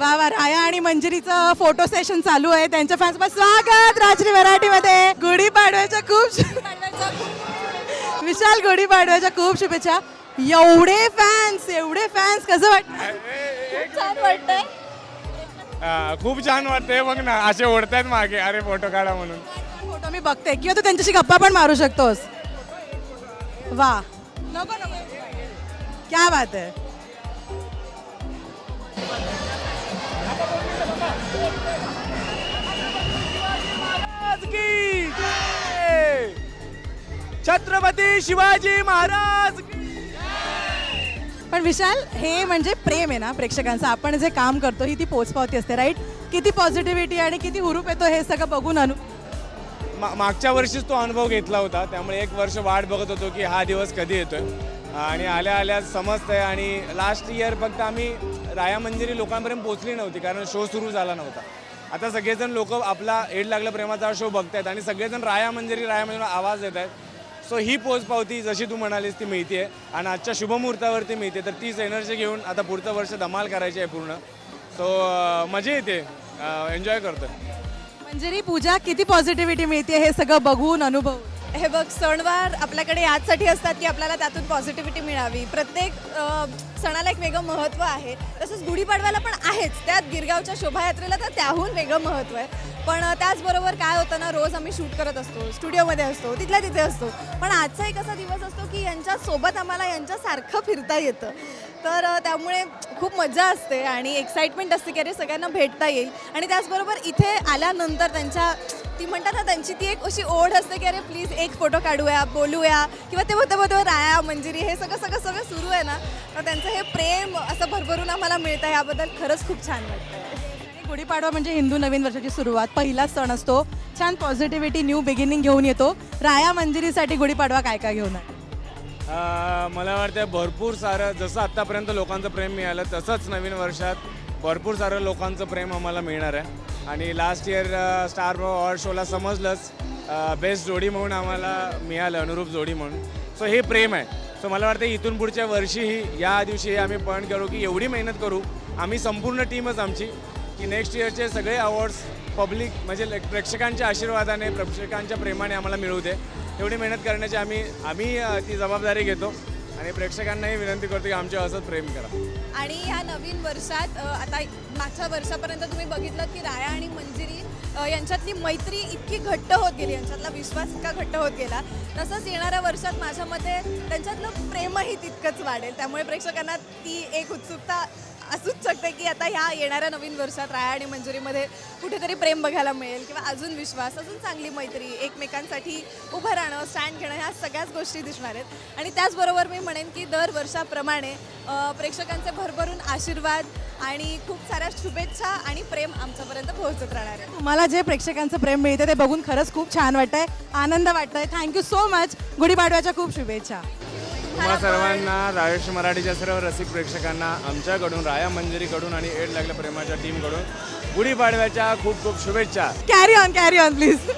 वा राया आणि मंजिरीचं photo session चालू आहे. त्यांच्या फॅन्स स्वागत राजश्री मराठीमध्ये गुढीपाडव्याच्या खूप विशाल गुढीपाडव्याच्या खूप शुभेच्छा. एवढे फॅन्स एवढे फॅन्स कसं वाटतं छान वाटतंय. खूप छान वाटतंय. बघ ना असे ओढतायत मागे. अरे फोटो काढा म्हणून. फोटो मी बघते. किंवा तू त्यांच्याशी गप्पा पण मारू शकतोस. वा. नको नको. क्या बात आहे. छत्रपती शिवाजी महाराज पण विशाल हे म्हणजे प्रेम आहे ना प्रेक्षकांचं. आपण जे काम करतो ही ती पोचपावती असते राईट किती पॉझिटिव्हिटी आणि किती हुरूप येतो हे सगळं बघून अनु मा- मागच्या वर्षीच तो अनुभव घेतला होता. त्यामुळे एक वर्ष वाट बघत होतो की हा दिवस कधी येतोय. आणि आल्या आल्या समजतंय आणि लास्ट इयर फक्त आम्ही राया मंजिरी लोकांपर्यंत पोचली नव्हती कारण शो सुरू झाला नव्हता. आता सगळेजण लोक आपला एड लागला प्रेमाचा शो बघतायत आणि सगळेजण राया मंजिरी राया मंजिरी आवाज देत आहेत सो ही पोचपावती जशी तू म्हणालीस ती मिळते आणि आजच्या शुभमुहूर्तावरती मिळते तर तीच एनर्जी घेऊन आता पुढचं वर्ष धमाल करायची आहे पूर्ण. सो मजा येते. एन्जॉय करतो मंजिरी पूजा किती पॉझिटिव्हिटी मिळते हे सगळं बघून अनुभव हे बघ सणवार आपल्याकडे याचसाठी असतात की आपल्याला त्यातून पॉझिटिव्हिटी मिळावी. प्रत्येक सणाला एक वेगळं महत्त्व आहे. तसंच गुढीपाडव्याला पण आहेच. त्यात गिरगावच्या शोभायात्रेला तर त्याहून वेगळं महत्त्व आहे. पण त्याचबरोबर काय होतं ना रोज आम्ही शूट करत असतो. स्टुडिओमध्ये असतो तिथल्या तिथे असतो. पण आजचा एक असा दिवस असतो की यांच्यासोबत आम्हाला यांच्यासारखं फिरता येतं. तर त्यामुळे खूप मजा असते आणि एक्साइटमेंट असते की अरे सगळ्यांना भेटता येईल. आणि त्याचबरोबर इथे आल्यानंतर त्यांच्या ती म्हणतात ना त्यांची ती एक अशी ओढ असते की अरे प्लीज एक फोटो काढूया बोलूया किंवा ते होतं होतं राया मंजिरी हे सगळं सगळं सगळं सुरू आहे ना तर त्यांचं हे प्रेम असं भरभरून आम्हाला मिळतं. याबद्दल खरंच खूप छान वाटतं गुढीपाडवा म्हणजे हिंदू नवीन वर्षाची सुरुवात. पहिला सण असतो. छान पॉझिटिव्हिटी न्यू बिगिनिंग घेऊन येतो. राया मंजिरीसाठी गुढीपाडवा काय काय घेऊन आहे मला वाटतं भरपूर सारं जसं आत्तापर्यंत लोकांचं प्रेम मिळालं तसंच नवीन वर्षात भरपूर सारं लोकांचं प्रेम आम्हाला मिळणार आहे. आणि लास्ट इयर स्टार अवॉर्ड शोला समजलंच बेस्ट जोडी म्हणून आम्हाला मिळालं अनुरूप जोडी म्हणून. सो हे प्रेम आहे. सो मला वाटतं इथून पुढच्या वर्षीही या दिवशी आम्ही पण करू की एवढी मेहनत करू. आम्ही संपूर्ण टीमच आमची. की नेक्स्ट इयरचे सगळे अवॉर्ड्स पब्लिक म्हणजे प्रेक्षकांच्या आशीर्वादाने प्रेक्षकांच्या प्रेमाने आम्हाला मिळू दे. एवढी मेहनत करण्याची आम्ही आम्ही ती जबाबदारी घेतो. आणि प्रेक्षकांनाही विनंती करतो की आमच्या असंच प्रेम करा. आणि ह्या नवीन वर्षात आता मागच्या वर्षापर्यंत तुम्ही बघितलं की राया आणि मंजिरी यांच्यातली मैत्री इतकी घट्ट होत गेली यांच्यातला विश्वास इतका घट्ट होत गेला. तसंच येणाऱ्या वर्षात माझ्या मते त्यांच्यातलं प्रेमही तितकंच वाढेल. त्यामुळे प्रेक्षकांना ती एक उत्सुकता असूच शकते की आता ह्या येणाऱ्या नवीन वर्षात राया आणि मंजुरीमध्ये कुठेतरी प्रेम बघायला मिळेल किंवा अजून विश्वास अजून चांगली मैत्री एकमेकांसाठी उभं राहणं स्टँड घेणं ह्या सगळ्याच गोष्टी दिसणार आहेत. आणि त्याचबरोबर मी म्हणेन की दर वर्षाप्रमाणे प्रेक्षकांचे भरभरून आशीर्वाद आणि खूप साऱ्या शुभेच्छा आणि प्रेम आमच्यापर्यंत पोहोचत राहणार आहे तुम्हाला जे प्रेक्षकांचं प्रेम मिळतं ते बघून खरंच खूप छान वाटतंय आनंद वाटतंय. थँक्यू सो मच गुढीपाडव्याच्या खूप शुभेच्छा. तुम्हा सर्वांना राजेश मराठीच्या सर्व रसिक प्रेक्षकांना आमच्याकडून राया मंजिरीकडून आणि एड लागल्या प्रेमाच्या टीमकडून गुढीपाडव्याच्या खूप खूप शुभेच्छा. Carry on carry on please